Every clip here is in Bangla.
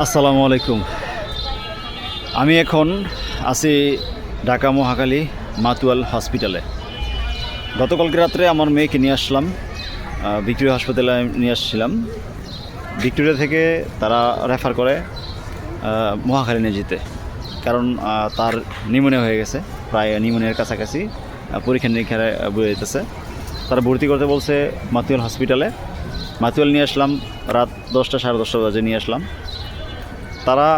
আসসালামু আলাইকুম। আমি এখন আছি ঢাকা মহাকালী মাতুয়াল হসপিটালে। গতকালকে রাত্রে আমার মেয়েকে নিয়ে আসলাম ভিক্টোরিয়া হাসপাতালে নিয়ে আসছিলাম। ভিক্টোরিয়া থেকে তারা রেফার করে মহাখালী নিয়ে যেতে। কারণ তার নিউমোনিয়া হয়ে গেছে, প্রায় নিউমোনিয়ার কাছাকাছি পরীক্ষা নিরীক্ষায় বয়ে যেতেছে। তারা ভর্তি করতে বলছে মাতুয়াল হসপিটালে। মাতুয়াল নিয়ে আসলাম, রাত দশটা সাড়ে দশটা বাজে নিয়ে আসলাম। তারা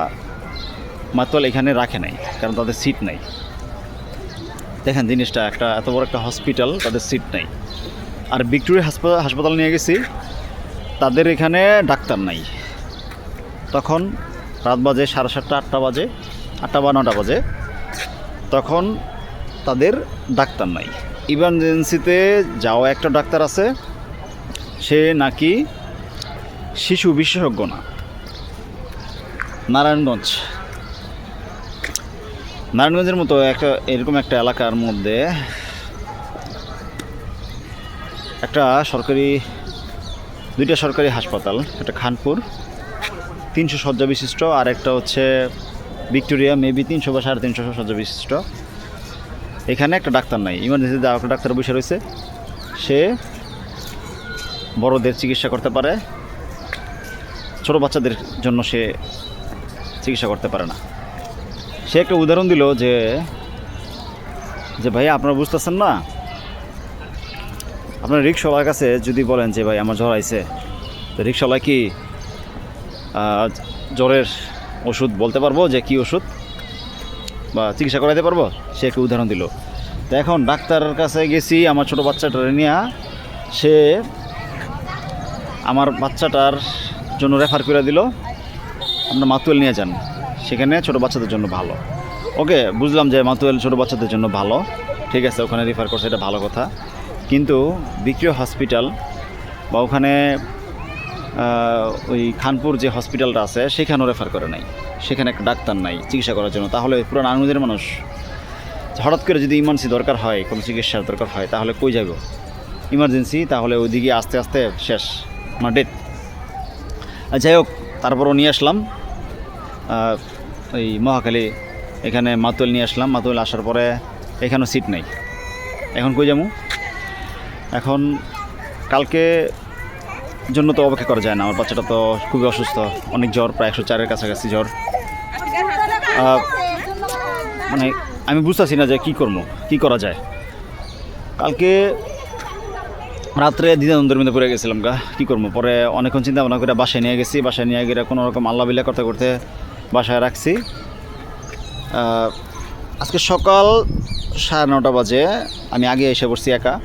মাতুয়াল এখানে রাখে নাই, কারণ তাদের সিট নাই। দেখেন জিনিসটা, একটা এত বড় একটা হসপিটাল তাদের সিট নাই। আর ভিক্টোরিয়া হাসপাতাল হাসপাতাল নিয়ে গেছি, তাদের এখানে ডাক্তার নাই। তখন রাত বাজে সাড়ে সাতটা, আটটা বাজে, আটটা বা নটা বাজে, তখন তাদের ডাক্তার নাই। ইমার্জেন্সিতে যাওয়া একটা ডাক্তার আছে, সে নাকি শিশু বিশেষজ্ঞ না। নারায়ণগঞ্জ। নারায়ণগঞ্জের মতো একটা, এরকম একটা এলাকার মধ্যে একটা সরকারি, দুইটা সরকারি হাসপাতাল, একটা খানপুর, তিনশো শয্যা বিশিষ্ট, আর একটা হচ্ছে ভিক্টোরিয়া, মেবি তিনশো বা সাড়ে তিনশো শয্যা বিশিষ্ট। এখানে একটা ডাক্তার নাই ইমার্জেন্সি যাওয়া একটা ডাক্তার বসে রয়েছে। সে বড়দের চিকিৎসা করতে পারে। ছোট বাচ্চাদের জন্য সে চিকিৎসা করতে পারে না। সে একটা উদাহরণ দিল যে যে ভাই আপনারা বুঝতেছেন না? আপনার রিক্সাওয়ালার কাছে যদি বলেন যে, ভাই, আমার জ্বর আইছে। তো রিক্সাওয়ালা কি জ্বরের ওষুধ বলতে পারব যে কি ওষুধ? বা চিকিৎসা করাতে পারব? সে একটা উদাহরণ দিল। তো এখন ডাক্তারের কাছে গেছি, আমার ছোট বাচ্চাটারে নিয়ে। সে আমার বাচ্চাটার জন্য রেফার করে দিল। আপনার মাতুয়েল নিয়ে যান। সেখানে ছোট বাচ্চাদের জন্য ভালো। ওকে, বুঝলাম যে মাতুয়েল ছোট বাচ্চাদের জন্য ভালো। ঠিক আছে, ওখানে রেফার করছে, এটা ভালো কথা। কিন্তু বিক্রিয় হসপিটাল বা ওখানে ওই খানপুর যে হসপিটালটা আছে, সেখানেও রেফার করে নাই। সেখানে একটা ডাক্তার নাই চিকিৎসা করার জন্য। তাহলে পুরো নারায়ণগঞ্জের মানুষ, হঠাৎ করে যদি ইমার্জেন্সি দরকার হয়, কোনো চিকিৎসার দরকার হয়, তাহলে কই যাব ইমার্জেন্সি তাহলে ওইদিকে আস্তে আস্তে শেষ। আমার ডেথ যাই হোক তারপরও নিয়ে আসলাম। ওই মহাখালী এখানে মাতুল নিয়ে আসলাম। মাতুল আসার পরে এখানেও সিট নেই। এখন কই যাব? এখন কালকে জন্য তো অপেক্ষা করা যায় না। আমার বাচ্চাটা তো খুবই অসুস্থ। অনেক জ্বর, প্রায় একশো চারের কাছাকাছি জ্বর। মানে আমি বুঝতেছি না যে কী করব, কী করা যায়। কালকে রাত্রে দ্বিধাদ্বন্দ্বের মধ্যে পড়ে গেছিলাম, গা। কী করব? পরে অনেকক্ষণ চিন্তা ভাবনা করে বাসায় নিয়ে গেছি, বাসায় নিয়ে গিয়ে কোনো রকম আল্লাহ বিল্লা করতে করতে বাসায় রাখছি। আজকে সকাল সাড়ে নটা বাজে, আমি আগে এসে পড়ছি একা।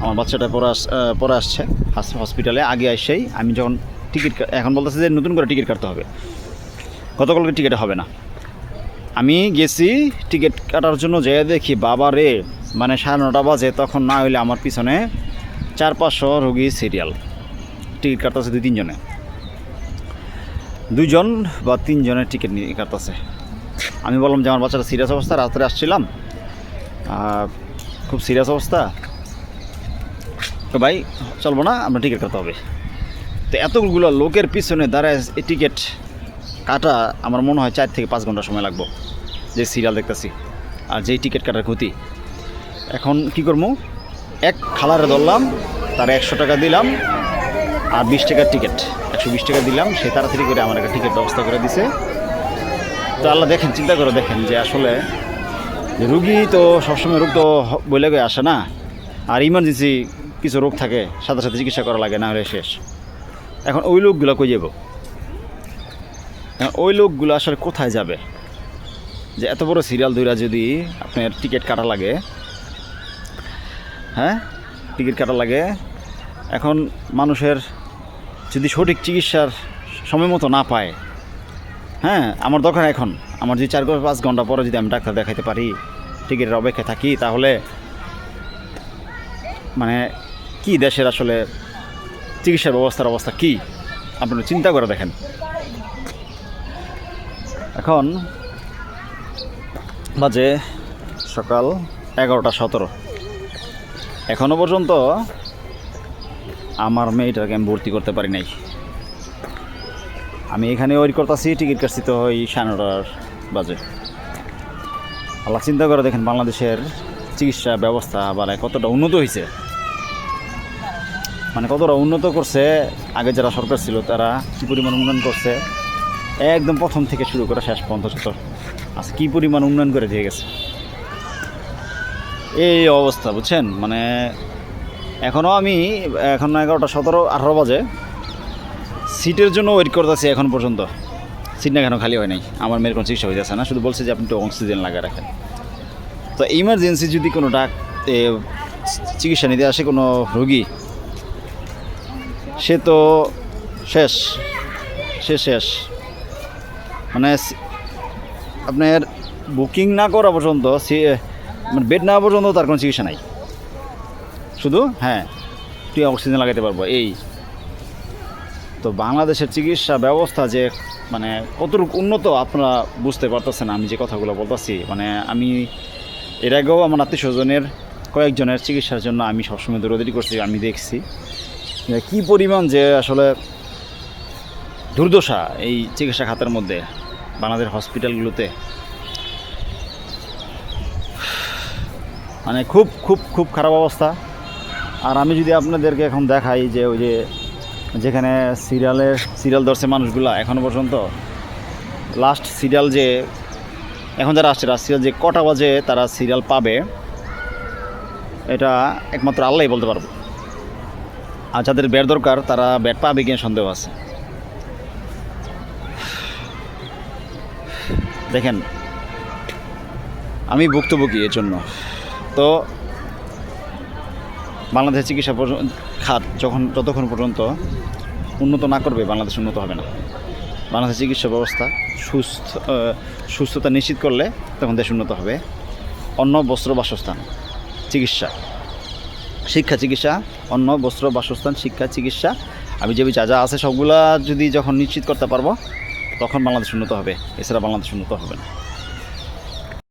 আমার বাচ্চাটা পরে আস পরে আসছে হাস- হসপিটালে, আগে এসেই আমি যখন টিকিট এখন বলতেছে যে নতুন করে টিকিট কাটতে হবে। গতকালকে টিকিট হবে না। আমি গেছি টিকিট কাটার জন্য যেয়ে দেখি বাবা রে মানে সাড়ে নটা বাজে, তখন না হইলে আমার পিছনে চার পাঁচশো রোগী সিরিয়াল টিকিট কাটতেছে দুই, তিনজনে। দুইজন বা তিনজনের টিকিট নিয়ে কাটতেছে। আমি বললাম যে, আমার বাচ্চাটা সিরিয়াস অবস্থা, রাত্রে আসছিলাম। খুব সিরিয়াস অবস্থা। তো ভাই, চলবো না, আমরা টিকিট কাটতে হবে। তো এতগুলো লোকের পিছনে দাঁড়ায় এই টিকিট কাটা আমার মনে হয় চার থেকে পাঁচ ঘণ্টা সময় লাগবো, যে সিরিয়াল দেখতেছি। আর যেই টিকিট কাটার ক্ষতি। এখন কি করব? এক খালারে ধরলাম, তার একশো টাকা দিলাম, আর বিশ টাকার টিকিট একশো বিশ টাকা দিলাম, সে তাড়াতাড়ি করে আমার একটা টিকিট ব্যবস্থা করে দিছে। তো আল্লাহ দেখেন, চিন্তা করে দেখেন যে আসলে রুগী তো সবসময় রোগ তো বলে গিয়ে আসে না, আর ইমার্জেন্সি কিছু রোগ থাকে, সাথে সাথে চিকিৎসা করা লাগে, না হলে শেষ। এখন ওই লোকগুলো কই যাব? ওই লোকগুলো আসলে কোথায় যাবে? যে এত বড় সিরিয়াল দইরা যদি আপনার টিকিট কাটা লাগে হ্যাঁ? টিকিট কাটা লাগে। এখন মানুষের যদি সঠিক চিকিৎসার সময় মতো না পায় হ্যাঁ আমার দরকার এখন। আমার যদি চার পাঁচ ঘণ্টা পরে যদি আমি ডাক্তার দেখাইতে পারি, টিকিটের অপেক্ষায় থাকি, তাহলে মানে কি দেশের আসলে চিকিৎসার ব্যবস্থার অবস্থা কি? আপনারা চিন্তা করে দেখেন। এখন বাজে সকাল এগারোটা সতেরো। এখনও পর্যন্ত আমার মেয়েটাকে আমি ভর্তি করতে পারি নাই। আমি এখানে ওয়েট করতেছি, টিকিট কাটছি তো ওই সাড়ে নটার বাজে। আল্লাহ চিন্তা করে দেখেন বাংলাদেশের চিকিৎসা ব্যবস্থা মানে কতটা উন্নত হয়েছে মানে কতটা উন্নত করছে, আগে যারা সরকার ছিল তারা কী পরিমাণ উন্নয়ন করছে, একদম প্রথম থেকে শুরু করে শেষ পর্যন্ত। যত আচ্ছা কী পরিমাণ উন্নয়ন করে দিয়ে গেছে? এই অবস্থা, বুঝছেন? মানে এখনও আমি, এখন এগারোটা সতেরো, আঠারো বাজে। সিটের জন্য ওয়েট করতেছি এখন পর্যন্ত। সিট না কেন খালি হয় নাই? আমার মেয়ের কোনো চিকিৎসা হয়ে যাচ্ছে না, শুধু বলছে যে আপনি একটু অক্সিজেন লাগিয়ে রাখেন। তো ইমার্জেন্সি যদি কোনো ডাক চিকিৎসা নিতে আসে কোনো রোগী, সে তো শেষ, সে শেষ। মানে আপনার বুকিং না করা পর্যন্ত সি- মানে বেড না পর্যন্ত তার কোনো চিকিৎসা নাই। শুধু হ্যাঁ তুই অক্সিজেন লাগাতে পারব, এই। তো বাংলাদেশের চিকিৎসা ব্যবস্থা যে মানে কতটুকু উন্নত আপনারা বুঝতে পারতেছেন আমি যে কথাগুলো বলতেছি। মানে আমি, এর আগেও আমার আত্মীয় স্বজনের কয়েকজনের চিকিৎসার জন্য আমি সবসময় দৌড়াদৌড়ি করছি, আমি দেখছি। কী পরিমাণ যে আসলে দুর্দশা এই চিকিৎসা খাতের মধ্যে বাংলাদেশ হসপিটালগুলোতে মানে খুব খুব খুব খারাপ অবস্থা। আর আমি যদি আপনাদেরকে এখন দেখাই যে ওই যে যেখানে সিরিয়ালের সিরিয়াল দর্শে মানুষগুলা এখনও পর্যন্ত লাস্ট সিরিয়াল যে, এখন যারা আসছে সিরিয়াল যে কটা বাজে তারা সিরিয়াল পাবে, এটা একমাত্র আল্লাহই বলতে পারব। আর যাদের ব্যাট দরকার, তারা ব্যাট পাবে কিনা সন্দেহ আছে। দেখেন, আমি ভুক্তভোগী এর জন্য তো বাংলাদেশের চিকিৎসা খাত যখন যতক্ষণ পর্যন্ত উন্নত না করবে, বাংলাদেশ উন্নত হবে না। বাংলাদেশের চিকিৎসা ব্যবস্থা সুস্থ সুস্থতা নিশ্চিত করলে তখন দেশ উন্নত হবে। অন্ন, বস্ত্র, বাসস্থান, চিকিৎসা। শিক্ষা, চিকিৎসা, অন্ন, বস্ত্র, বাসস্থান, শিক্ষা, চিকিৎসা। আমি যে যা যা আছে সবগুলা যদি যখন নিশ্চিত করতে পারব, তখন বাংলাদেশ উন্নত হবে। এছাড়া বাংলাদেশ উন্নত হবে না।